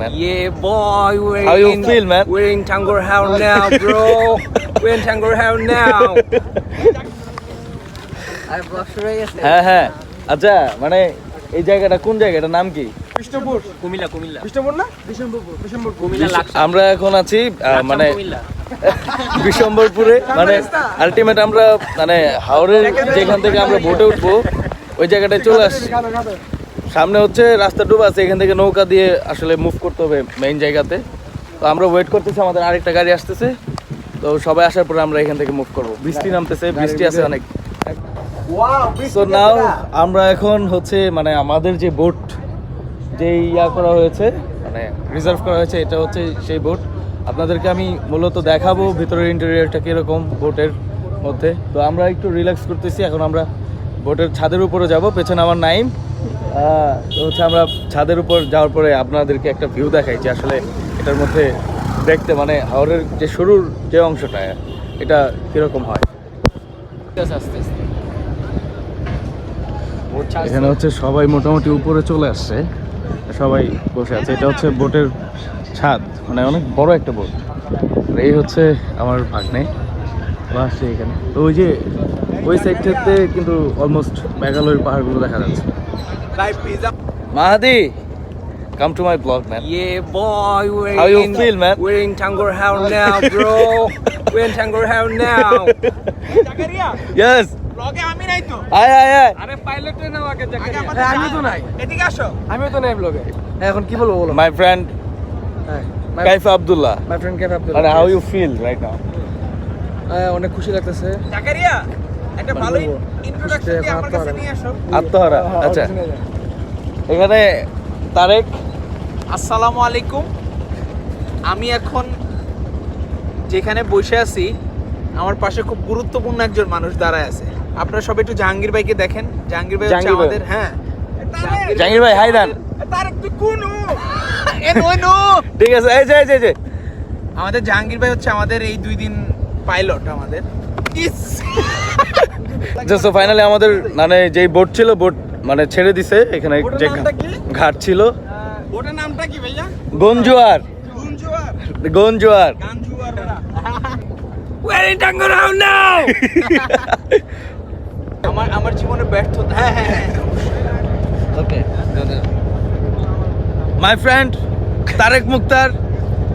man. Yeah, boy, we're How in, you feel, man? We're in Tangle House now, bro. we're in Tangle House now. হ্যাঁ হ্যাঁ আচ্ছা মানে এই জায়গাটা কোন জায়গা এটার নাম কি কুমিল্লা, কুমিল্লা। বিষ্ণুপুর না বিষ্ণুপুর বিষ্ণুপুর কুমিল্লা। আমরা এখন আছি মানে কুমিল্লা। বিশম্বরপুরে মানে আলটিমেট আমরা মানে হাওড়ের যেখান থেকে আমরা বোটে উঠবো ওই জায়গাটায় চলে আসছি সামনে হচ্ছে রাস্তা ডুব আছে এখান থেকে নৌকা দিয়ে আসলে মুভ করতে হবে মেইন জায়গাতে। তো আমরা ওয়েট করতেছি আমাদের আরেকটা গাড়ি আসতেছে। তো সবাই আসার পরে আমরা এখান থেকে মুভ করব। বৃষ্টি নামতেছে বৃষ্টি আছে অনেক। সো নাও আমরা এখন হচ্ছে মানে আমাদের যে বোট যে ইয়া করা হয়েছে মানে রিজার্ভ করা হয়েছে এটা হচ্ছে সেই বোট আপনাদেরকে আমি মূলত দেখাবো ভিতরের ইন্টেরিয়রটা কীরকম বোটের মধ্যে। তো আমরা একটু রিল্যাক্স করতেছি এখন আমরা বোটের ছাদের উপরে যাব পেছনে আমার নাইম। তো হচ্ছে আমরা ছাদের উপর যাওয়ার পরে আপনাদেরকে একটা ভিউ দেখাই যে আসলে এটার মধ্যে দেখতে মানে হাওড়ের যে শুরুর যে অংশটা, এটা কীরকম হয়। এখানে হচ্ছে সবাই মোটামুটি উপরে চলে আসছে, সবাই বসে আছে। এটা হচ্ছে বোটের ছাদ মানে অনেক বড় একটা বোট। এই হচ্ছে আমার ভাগ্নে আসছে এখানে। তো ওই যে ওই সাইডটাতে কিন্তু অলমোস্ট মেঘালয়ের পাহাড়গুলো দেখা যাচ্ছে। Mahadi come to my blog man Yeah, boy, we're How you in, feel, man? We're in Tangle House now, bro. we're in Tangle House now. Yes ব্লগে আমি নাই তো। আয় আয় আয় আরে পাইলটে নাও আগে আমাদের আমি তো নাই। এদিকে আসো। আমিও তো নাই ব্লগে এখন কি বলব বলো? মাই ফ্রেন্ড হ্যাঁ কাইফা আব্দুল্লাহ মাই ফ্রেন্ড কেফ আব্দুল মানে how you feel right now অনেক খুশি লাগতেছে। জাকারিয়া একটা ভালো ইন্ট্রোডাকশন দিয়ে আমার কাছে নিয়ে আসো। আত্মহারা আচ্ছা। এখানে তারেক আসসালামু আলাইকুম। আমি এখন যেখানে বসে আছি আমার পাশে খুব গুরুত্বপূর্ণ একজন মানুষ দাঁড়ায় আছে। আপনারা সবাই একটু জাহাঙ্গীর ভাইকে দেখেন। জাহাঙ্গীর ভাই হচ্ছে আমাদের হ্যাঁ। জাহাঙ্গীর ভাই, হাই দেন। তারেক তুই কোন এ নই নো ঠিক আছে এই যে, এই যে আমাদের জাহাঙ্গীর ভাই হচ্ছে আমাদের এই দুই দিন পাইলট আমাদের। ইস! সো ফাইনালি আমাদের মানে যেই বোট ছিল বোট মানে ছেড়ে দিছে এখানে যে ঘাট ছিল। ওটার নামটা কি ভাইয়া? গঞ্জুয়ার। গুঞ্জুয়ার। in now. আমার আমার জীবনে ব্যর্থতা। হ্যাঁ হ্যাঁ হ্যাঁ। ওকে মাই ফ্রেন্ড তারেক মুক্তার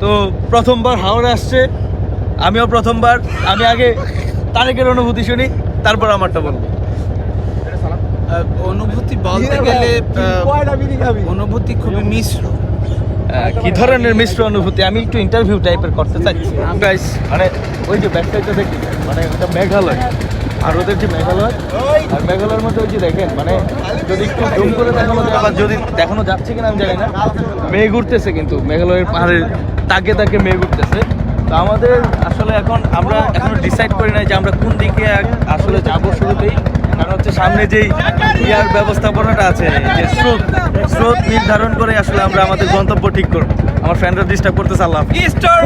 তো প্রথমবার হাওড়া আসছে। আমিও প্রথমবার। আমি আগে তারেকের অনুভূতি শুনি তারপর আমারটা বলব। অনুভূতি বলতে গেলে অনুভূতি খুবই মিশ্র। কি ধরনের মিশ্র অনুভূতি? আমি একটু ইন্টারভিউ টাইপের করতে চাচ্ছি। মানে ওই যে ব্যাক সাইডটা দেখি মানে ওটা মেঘালয়। আর ওদের যে মেঘালয় আর মেঘালয়ের মধ্যে ওই যে দেখেন মানে যদি একটু জুম করে দেখানো যায় আবার যদি দেখানো যাচ্ছে কিনা আমি জানি না। মেঘ উঠতেছে কিন্তু মেঘালয়ের পাহাড়ের তাকে তাকে মেঘ উঠতেছে। তো আমাদের আসলে এখন আমরা এখনও ডিসাইড করি নাই যে আমরা কোন দিকে এক- আসলে যাব শুরুতেই। কারণ হচ্ছে সামনে যেই ইয়ার ব্যবস্থাপনাটা আছে যে স্রোত স্রোত নির্ধারণ করে আসলে আমরা আমাদের গন্তব্য ঠিক করব। আমার ফ্রেন্ডরা ডিস্টার্ব করতেছে আল্লাহ. East or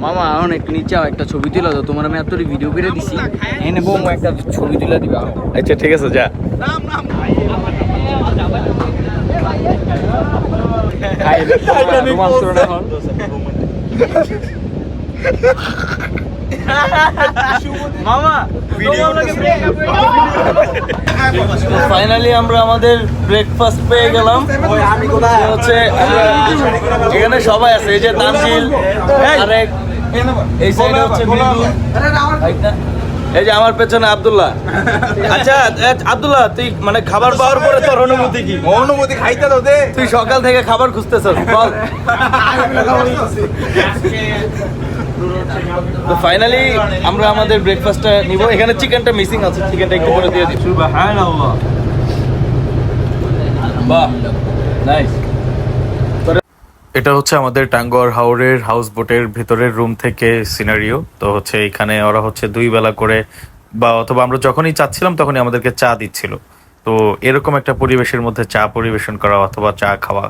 মামা অনেক নিচে একটা ছবি তুলে দাও তোমার আমি এত ভিডিও করে দিছি। এনে বউ একটা ছবি তুলে দিবা। আচ্ছা ঠিক আছে যা। নাম নাম রোমান্স করে না এখন মামা ফাইনালি আমরা আমাদের ব্রেকফাস্ট পেয়ে গেলাম। হচ্ছে এখানে সবাই আছে। এই যে তানজিল আরেক এই সাইডে হচ্ছে এই যে আমার পেছনে আব্দুল্লাহ। আচ্ছা আব্দুল্লাহ তুই মানে খাবার পাওয়ার পরে তোর অনুভূতি কি? অনুমতি খাইতে দাও দে। তুই সকাল থেকে খাবার খুঁজতেছস বল। তো ফাইনালি আমরা আমাদের ব্রেকফাস্টটা নিব। এখানে চিকেনটা মিসিং আছে চিকেনটা একটু করে দিয়ে দিই সুবহানাল্লাহ। বাহ নাইস এটা হচ্ছে আমাদের টাঙ্গুয়ার হাওড়ের হাউস বোটের ভিতরের রুম থেকে সিনারিও তো হচ্ছে এখানে ওরা হচ্ছে দুই বেলা করে বা অথবা আমরা যখনই চাচ্ছিলাম তখনই আমাদেরকে চা দিচ্ছিল। তো এরকম একটা পরিবেশের মধ্যে চা পরিবেশন করা অথবা চা খাওয়া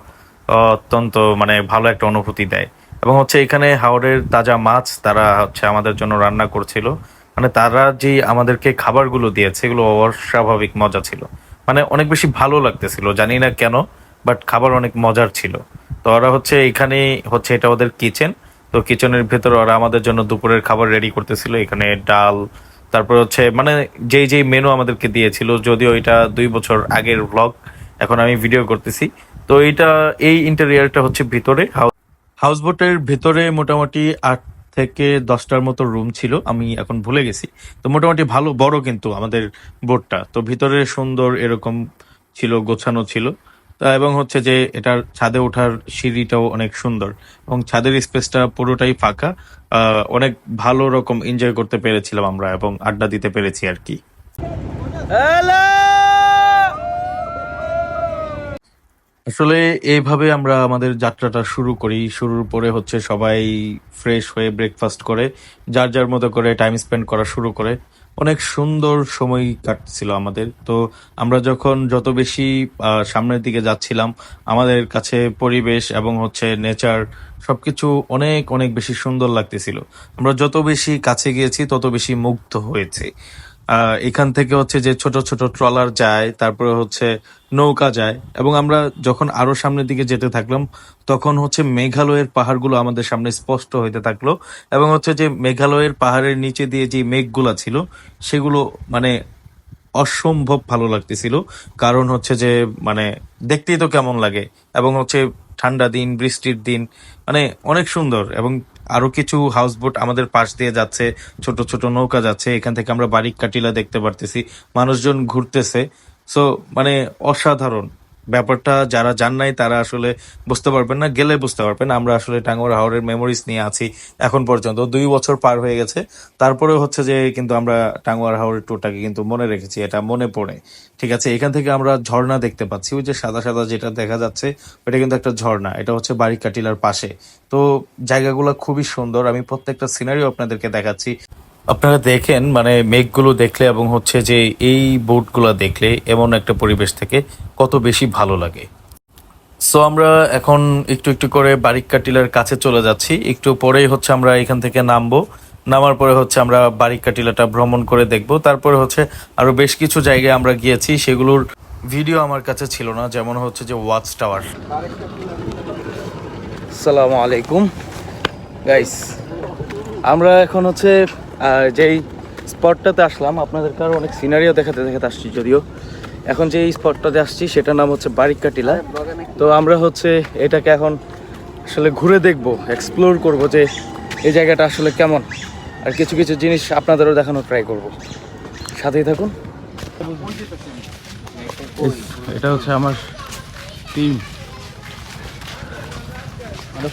অত্যন্ত মানে ভালো একটা অনুভূতি দেয়। এবং হচ্ছে এখানে হাওড়ের তাজা মাছ তারা হচ্ছে আমাদের জন্য রান্না করছিল। মানে তারা যে আমাদেরকে খাবারগুলো দিয়েছে, এগুলো অস্বাভাবিক মজা ছিল। মানে অনেক বেশি ভালো লাগতেছিল, জানি না কেন। বাট খাবার অনেক মজার ছিল। তো ওরা হচ্ছে এখানে হচ্ছে এটা ওদের কিচেন তো কিচেনের ভেতর ওরা আমাদের জন্য দুপুরের খাবার রেডি করতেছিল। এখানে ডাল, তারপর হচ্ছে মানে যেই যেই মেনু আমাদেরকে দিয়েছিল, যদিও এটা দুই বছর আগের ব্লগ এখন আমি ভিডিও করতেছি। তো এটা এই ইন্টেরিয়ারটা হচ্ছে ভিতরে। হাউস বোটের ভেতরে মোটামুটি আট থেকে দশটার মতো রুম ছিল। আমি এখন ভুলে গেছি। তো মোটামুটি ভালো, বড় কিন্তু আমাদের বোটটা তো ভিতরে সুন্দর এরকম ছিল, গোছানো ছিল। তা এবং হচ্ছে যে এটার ছাদে ওঠার সিঁড়িটাও অনেক সুন্দর। এবং ছাদের স্পেসটা পুরোটাই ফাঁকা। অনেক ভালো রকম এনজয় করতে পেরেছিলাম আমরা এবং আড্ডা দিতে পেরেছি আর কি। আসলে এইভাবে আমরা আমাদের যাত্রাটা শুরু করি। শুরুর পরে হচ্ছে সবাই ফ্রেশ হয়ে ব্রেকফাস্ট করে যার যার মতো করে টাইম স্পেন্ড করা শুরু করে। অনেক সুন্দর সময় কাটছিল আমাদের। তো আমরা যখন যত বেশি সামনের দিকে যাচ্ছিলাম, আমাদের কাছে পরিবেশ এবং হচ্ছে নেচার সবকিছু অনেক অনেক বেশি সুন্দর লাগতেছিল। আমরা যত বেশি কাছে গিয়েছি, তত বেশি মুগ্ধ হয়েছে। এখান থেকে হচ্ছে যে ছোট ছোট ট্রলার যায়, তারপরে হচ্ছে নৌকা যায়, এবং আমরা যখন আরও সামনের দিকে যেতে থাকলাম, তখন হচ্ছে মেঘালয়ের পাহাড়গুলো আমাদের সামনে স্পষ্ট হইতে থাকল, এবং হচ্ছে যে মেঘালয়ের পাহাড়ের নিচে দিয়ে যে মেঘগুলা ছিল, সেগুলো মানে অসম্ভব ভালো লাগতেছিল। কারণ হচ্ছে যে মানে দেখতেই তো কেমন লাগে, এবং হচ্ছে ঠান্ডা দিন, বৃষ্টির দিন মানে অনেক সুন্দর, এবং আরও কিছু হাউস বোট আমাদের পাশ দিয়ে যাচ্ছে, ছোট ছোট নৌকা যাচ্ছে, এখান থেকে আমরা বারিক কাটিলা দেখতে পারতেছি, মানুষজন ঘুরতেছে। সো মানে অসাধারণ। ব্যাপারটা যারা জান নাই, তারা আসলে বুঝতে পারবেন না, গেলে বুঝতে পারবেন। আমরা আসলে টাঙ্গর হাওড়ের মেমোরিজ নিয়ে আছি এখন পর্যন্ত। দুই বছর পার হয়ে গেছে। তারপরে হচ্ছে যে কিন্তু আমরা টাঙ্গুয়ার হাওড়ের ট্যুরটাকে কিন্তু মনে রেখেছি, এটা মনে পড়ে। ঠিক আছে, এখান থেকে আমরা ঝর্ণা দেখতে পাচ্ছি। ওই যে সাদা সাদা যেটা দেখা যাচ্ছে ওটা কিন্তু একটা ঝর্ণা। এটা হচ্ছে বারিকাটিলার পাশে। তো জায়গাগুলো খুবই সুন্দর। আমি প্রত্যেকটা সিনারিও আপনাদেরকে দেখাচ্ছি। আপনারা দেখেন মানে মেঘগুলো দেখলে এবং হচ্ছে যে এই বোটগুলো দেখলে এমন একটা পরিবেশ থেকে কত বেশি ভালো লাগে। সো আমরা এখন একটু একটু করে বারিক্কা টিলার কাছে চলে যাচ্ছি। একটু পরেই হচ্ছে আমরা এখান থেকে নামবো। নামার পরে হচ্ছে আমরা বারিক্কা টিলাটা ভ্রমণ করে দেখব। তারপরে হচ্ছে আরও বেশ কিছু জায়গায় আমরা গিয়েছি। সেগুলোর ভিডিও আমার কাছে ছিল না, যেমন হচ্ছে যে ওয়াচ টাওয়ার। আসসালামু আলাইকুম। গাইস আমরা এখন হচ্ছে যেই স্পটটাতে আসলাম আপনাদেরকে আরও অনেক সিনারিও দেখাতে দেখাতে আসছি যদিও। এখন যে স্পটটাতে আসছি সেটার নাম হচ্ছে বারিক্কা টিলা তো আমরা হচ্ছে এটাকে এখন আসলে ঘুরে দেখব এক্সপ্লোর করব যে এই জায়গাটা আসলে কেমন। আর কিছু কিছু জিনিস আপনাদেরও দেখানোর ট্রাই করব। সাথেই থাকুন। এটা হচ্ছে আমার টিম বা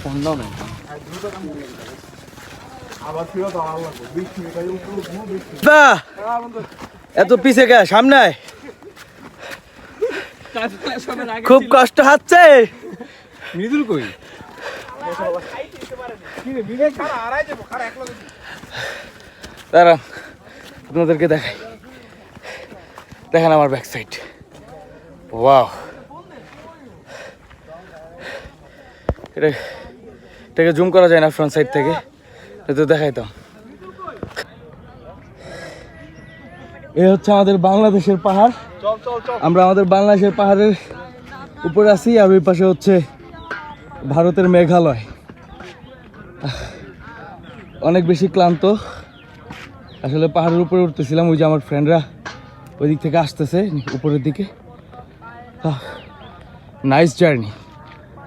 এত পিছে কে? সামনে খুব কষ্ট হচ্ছে। মৃদুল কই? দাঁড়ান আপনাদেরকে দেখাই। দেখেন আমার ব্যাক সাইড ওয়াও এটা এটাকে জুম করা যায় না ফ্রন্ট সাইড থেকে। এটা দেখাই তো। এ হচ্ছে আমাদের বাংলাদেশের পাহাড়। আমরা আমাদের বাংলাদেশের পাহাড়ের উপরে আছি আর ওই পাশে হচ্ছে ভারতের মেঘালয়। অনেক বেশি ক্লান্ত। আসলে পাহাড়ের উপরে উঠতেছিলাম, ওই যে আমার ফ্রেন্ডরা ওই দিক থেকে আসতেছে উপরের দিকে। নাইস জার্নি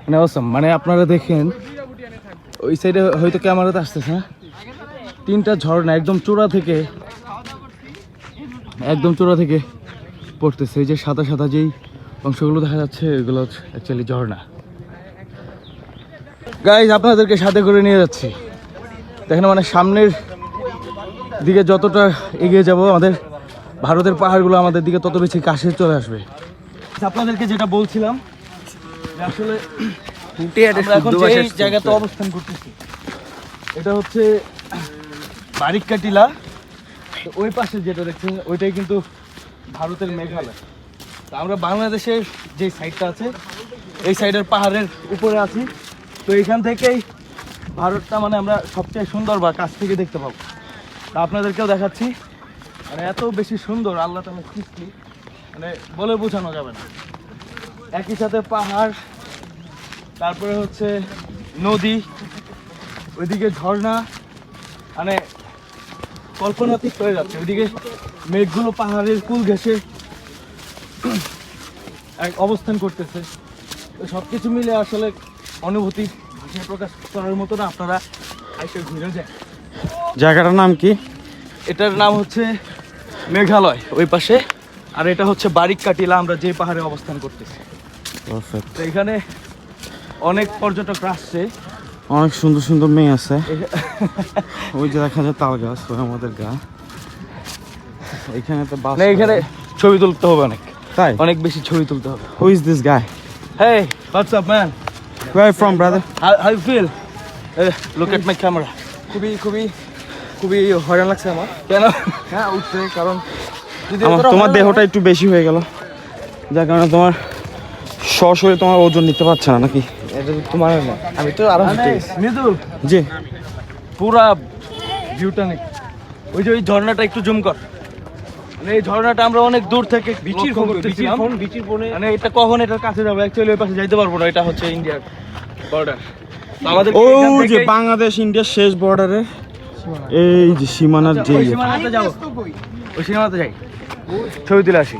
মানে অসম মানে আপনারা দেখেন ওই সাইডে হয়তো ক্যামেরাতে আসতেছে না তিনটা ঝর্ণা, একদম চূড়া থেকে, একদম চূড়া থেকে পড়তেছে। এই যে সাদা সাদা যেই অংশগুলো দেখা যাচ্ছে, এগুলো অ্যাকচুয়ালি ঝর্ণা। গাইজ আপনাদেরকে সাথে করে নিয়ে যাচ্ছি। দেখেন মানে সামনের দিকে যতটা এগিয়ে যাব, আমাদের ভারতের পাহাড়গুলো আমাদের দিকে তত বেশি কাছে চলে আসবে। আপনাদেরকে যেটা বলছিলাম, যে আসলে আমরা এখন যে জায়গাতে অবস্থান করতেছি এটা হচ্ছে বারিক্কা টিলা তো ওই পাশে যেটা দেখছেন ওইটাই কিন্তু ভারতের মেঘালয়। তো আমরা বাংলাদেশের যে সাইডটা আছে এই সাইডের পাহাড়ের উপরে আছি। তো এইখান থেকেই ভারতটা মানে আমরা সবচেয়ে সুন্দর বা কাছ থেকে দেখতে পাবো। তা আপনাদেরকেও দেখাচ্ছি। মানে এত বেশি সুন্দর আল্লাহ তালা সৃষ্টি। মানে বলে বোঝানো যাবে না। একই সাথে পাহাড় তারপরে হচ্ছে নদী ওইদিকে ঝর্ণা মানে কল্পনাতীত হয়ে যাচ্ছে। ওইদিকে মেঘগুলো পাহাড়ের কুল ঘেসে এক অবস্থান করতেছে। তো সব কিছু মিলে আসলে অনুভূতি ভাষায় প্রকাশ করার মতো না আপনারা আইসে ঘুরে যায় জায়গাটার নাম কি? এটার নাম হচ্ছে মেঘালয় ওই পাশে। আর এটা হচ্ছে বারিক কাটিলা আমরা যে পাহাড়ে অবস্থান করতেছি। এখানে অনেক পর্যটক আসছে। অনেক সুন্দর সুন্দর মেয়ে আছে। ওই যে দেখা যায় তাল গাছ ওই আমাদের গা। এখানে তো বাস এখানে ছবি তুলতে হবে অনেক। তাই? অনেক বেশি ছবি তুলতে হবে। Who is this guy Hey, what's up, man? Where from brother How, how you feel? Uh, look at my camera. খুবই খুবই খুবই হয়রান লাগছে আমার। কেন? হ্যাঁ উঠছে কারণ তোমার দেহটা একটু বেশি হয়ে গেল। যার কারণে তোমার সশরীরে তোমার ওজন নিতে পারছে না নাকি? এটা তো তোমার না। আমি তো আরও মৃদুল, জি। পুরা ভিউটা নেই ওই যে ওই ঝর্ণাটা একটু জুম কর। মানে এই ঝর্ণাটা আমরা অনেক দূর থেকে বিচির ফোন করতেছিলাম। বিচির ফোন মানে এটা কখন এটার কাছে যাব? অ্যাকচুয়ালি ওই পাশে যাইতে পারব না এটা হচ্ছে ইন্ডিয়ার বর্ডার আমাদের ও যে বাংলাদেশ ইন্ডিয়ার শেষ বর্ডারে এই যে সীমানার যে ওই ইয়ে। ওই সীমানাতে যাই। ছবি তুলে আসি।